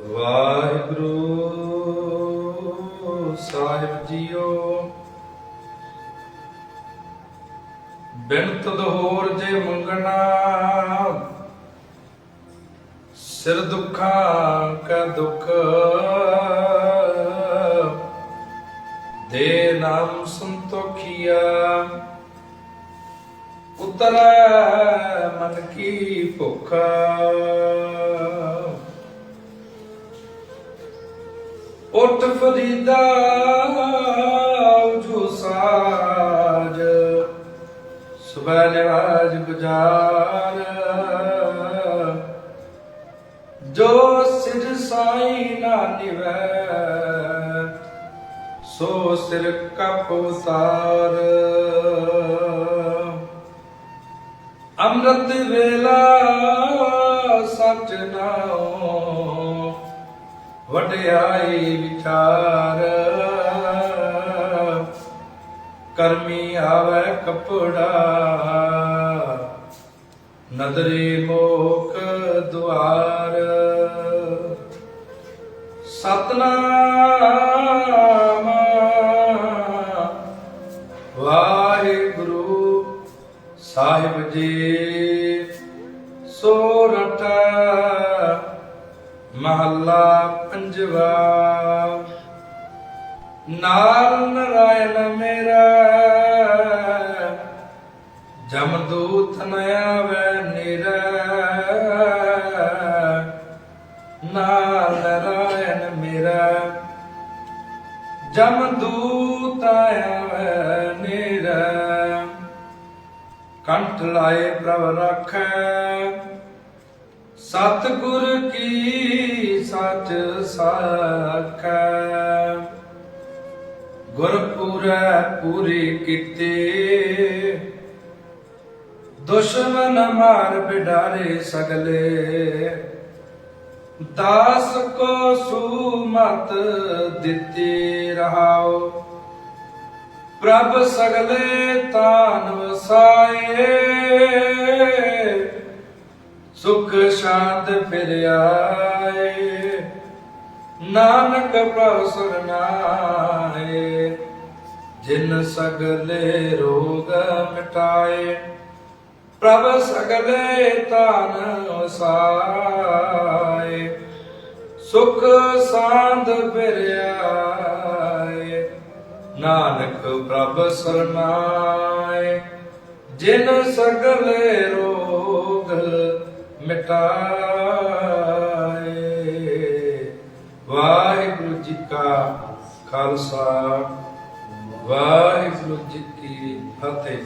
ਵਾਹਿਗੁਰੂ ਸਾਹਿਬ JIO. ਬਿਨਤ ਤੁਧ ਜੇ ਮੰਗਣਾ, ਸਿਰ ਦੁੱਖਾਂ ਕਾ ਦੁੱਖ, ਦੇ ਨਾਮ ਸੰਤੋਖੀਆ। ਉਤਰ ਮਨ ਕੀ ਭੁੱਖਾ। ਉਠ ਫਰੀਦਾ, ਉਜੂ ਸਾਜ। ਸੁਬਹ ਨਿਵਾਜ ਗੁਜਾਰ। ਜੋ ਸਿਰ ਸਾਈ ਨਾ ਨਿਵੈ, ਸੋ ਸਿਰ ਕਪ ਉਤਾਰ ਅੰਮ੍ਰਿਤ ਵੇਲਾ ਵਡਿਆਈ ਵਿਚਾਰ। ਕਰਮੀ ਆਵੇ ਕਪੜਾ। ਨਦਰੇ ਮੋਖ ਦੁਆਰ। ਸਤਨਾਮ ਵਾਹਿਗੁਰੂ ਸਾਹਿਬ ਜੀ ਸੋਰਠ ਮਹੱਲਾ ਪੰਜਵਾ। ਨਾਰ ਨਰਾਇਣ ਮੇਰਾ ਜਮਦੂਤ ਨ ਆਵੇ ਨਿਰ। ਨਾਰ ਨਰਾਇਣ ਮੇਰਾ ਜਮਦੂਤ ਆਵੇ ਨਿਰ। ਕੰਠ ਲਾਏ ਪ੍ਰਭ ਰੱਖੈ। ਸਤਿਗੁਰ ਕੀ ਸਚ ਸਾਖੈ। ਗੁਰ ਪੂਰੀ ਕੀਤੇ। ਦੁਸ਼ਮਨ ਮਾਰ ਬਿਡਾਰੇ ਸਗਲੇ। ਦਾਸ ਕੋ ਸੁਮਤ ਦਿੱਤੀ ਰਹਾਓ। ਪ੍ਰਭ ਸਗਲੇ ਤਾਨ ਵਸਾਏ ਸੁਖ ਸ਼ਾਂਤ ਫਿਰ ਆਏ। ਨਾਨਕ ਪ੍ਰਭ ਸਰਨਾਏ ਜਿਨ ਸਗਲੇ ਰੋਗ ਮਿਟਾਏ, ਪ੍ਰਭ ਸਗਲੇ ਤਾਨ ਵਸਾਏ। ਸੁਖ ਸਾਂਦ ਫਿਰ ਨਾਨਕ ਪ੍ਰਭ ਸਰਨਾਏ ਜਿਨ ਸਗਲੇ ਰੋਗ ਮਿਟਾਏ। ਵਾਹਿਗੁਰੂ ਜੀ ਕਾ ਖਾਲਸਾ ਵਾਹਿਗੁਰੂ ਜੀ ਕੀ ਫਤਿਹ।